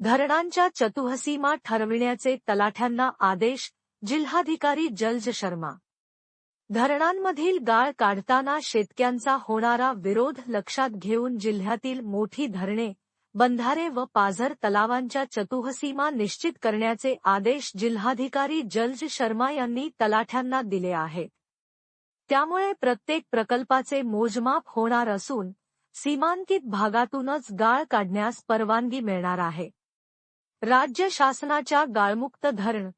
धरणांच्या चतुहसीमा ठरविण्याचे तलाठ्यांना आदेश जिल्हाधिकारी जल्ज शर्मा. धरणांमधील गाळ काढताना शेतक्यांचा होणारा विरोध लक्षात घेऊन जिल्ह्यातील मोठी धरणे बंधारे व पाझर तलावांच्या चतुहसीमा निश्चित करण्याचे आदेश जिल्हाधिकारी जल्ज शर्मा यांनी तलाठ्यांना दिले आहेत त्यामुळे प्रत्येक प्रकल्पाचे मोजमाप होणार असून सीमांकित भागातूनच गाळ काढण्यास परवानगी मिळणार आहे. राज्य शासनाच्या गाळमुक्त धरण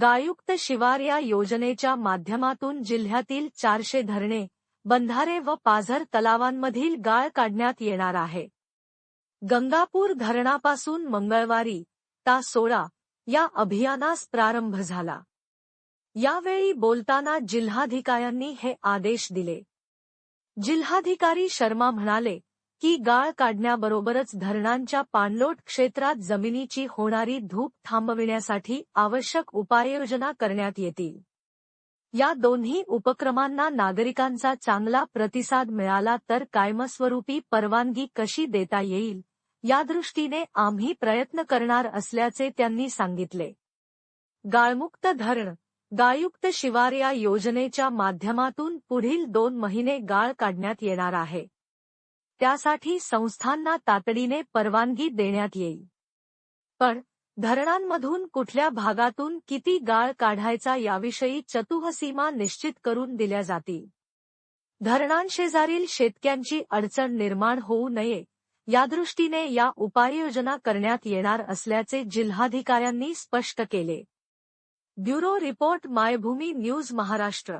गाळयुक्त शिवार या योजनेच्या माध्यमातून जिल्ह्यातील चारशे धरणे बंधारे व पाझर तलावांमधील गाळ काढण्यात येणार आहे. गंगापूर धरणापासून मंगळवारी ता सोळा या अभियानास प्रारंभ झाला. यावेळी बोलताना जिल्हाधिकाऱ्यांनी हे आदेश दिले. जिल्हाधिकारी शर्मा म्हणाले की गाळ काढण्याबरोबरच धरणांच्या पाणलोट क्षेत्रात जमिनीची होणारी धूप थांबविण्यासाठी आवश्यक उपाययोजना करण्यात येतील. या दोन्ही उपक्रमांना नागरिकांचा चांगला प्रतिसाद मिळाला तर कायमस्वरूपी परवानगी कशी देता येईल यादृष्टीने आम्ही प्रयत्न करणार असल्याचे त्यांनी सांगितले. गाळमुक्त धरण गाळयुक्त शिवार या योजनेच्या माध्यमातून पुढील दोन महिने गाळ काढण्यात येणार आहे. त्यासाठी संस्थांना तातडीने परवानगी देण्यात येईल. पण धरणांमधून कुठल्या भागातून किती गाळ काढायचा याविषयी चतुहसीमा निश्चित करून दिल्या जातील. धरणांशेजारील शेतक्यांची अडचण निर्माण होऊ नये यादृष्टीने या उपाययोजना करण्यात येणार असल्याचे जिल्हाधिकाऱ्यांनी स्पष्ट केले. Bureau report Maibhumi news Maharashtra.